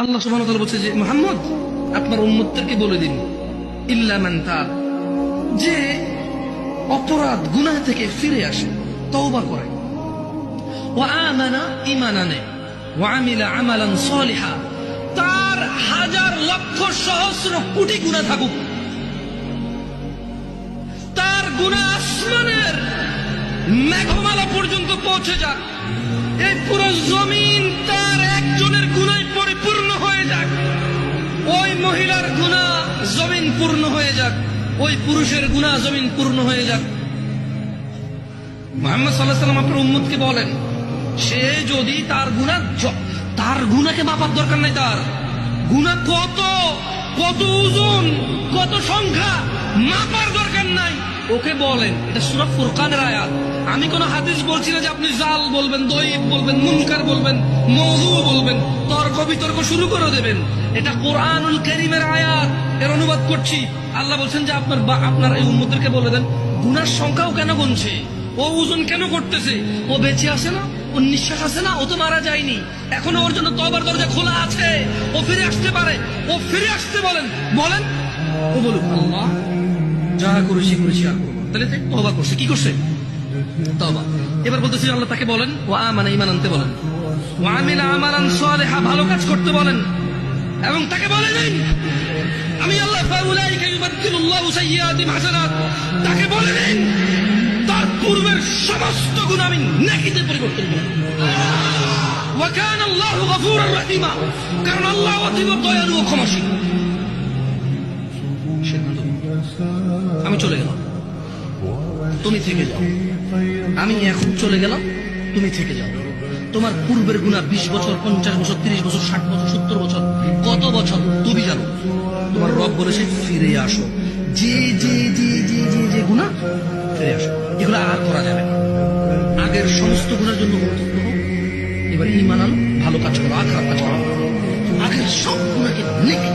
আল্লাহ ওয়া বলছে যে, মুহাম্মদ, আপনার উম্মতদেরকে বলে দিন। তাব। যে অপরাধ, গুনাহ থেকে ফিরে আসে, তওবা করে। আমানা ওয়া আমিলা আমালান সলিহা। তার হাজার লক্ষ সহস্র কোটি গুনাহ থাকুক। তার গুনাহ আসমানের মেঘমালা পর্যন্ত পৌঁছে যাক। এই পুরো জমিন তার একজনের গুনায় মহিলার গুণা জমিন পূর্ণ হয়ে যাক, ওই পুরুষের গুণা জমিন পূর্ণ হয়ে যাক। মোহাম্মদ সাল্লাহ সাল্লাম আপনার উম্মতকে বলেন, সে যদি তার গুণা তার গুণাকে মাপার দরকার নাই তার। গুণা কত? কত ওজন, কত সংখ্যা, মাপার দরকার নাই। ওকে বলেন, এটা সুরা ফুরকানের আয়াত। আমি কোন হাদিস বলছি না যে আপনি জাল বলবেন, দইব বলবেন, মুনকার বলবেন, মৌজু বলবেন, তর্ক বিতর্ক শুরু করে দেবেন। এটা কোরআনুল করিমের আয়াত। এর অনুবাদ করছি। আল্লাহ বলছেন যে আপনার বা- আপনার এই উম্মদেরকে বলে দেন, গুনার সংখ্যাও কেন গুনছে? ও ওজন কেন করতেছে? ও বেঁচে আছে না? ও নিঃশ্বাস আছে না, ও তো মারা যায়নি। এখনও ওর জন্য তবার দরজা খোলা আছে। ও ফিরে আসতে পারে। ও ফিরে আসতে বলেন। বলেন। ও বলুক, আল্লাহ, যা করেছি করেছি আর করব। তাহলে তবা করছে। কি করছে? তবা এবার বলতেছি আল্লাহ তাকে বলেন ও আমানা ইমান আনতে বলেন। ও আমিলা আমালান সালেহা, ভালো কাজ করতে বলেন। এবং তাকে বলে আমি আল্লাহ ফাউলাইকা ইউবাদদিলুল্লাহু সাইয়্যাতিহিম হাসানাত। তাকে বলে দিন। পূর্বের সমস্ত গুণ আমি নেকিতে পরিবর্তন ক্ষমাশীল আমি চলে গেলাম তুমি থেকে যাও আমি এখন চলে গেলাম তুমি থেকে যাও তোমার পূর্বের গুণা বিশ বছর পঞ্চাশ বছর তিরিশ বছর ষাট বছর সত্তর বছর কত বছর তুমি জানো তোমার রব বলেছে ফিরে আসো যে যে যে যে যে যে গুণা ফিরে আসো এগুলো আর করা যাবে না। আগের সমস্ত গুণার জন্য গুরুত্বপূর্ণ। এবার ইমান ভালো কাজ করো আর খারাপ কাজ করো। আগের সব গুণাকে নেকি।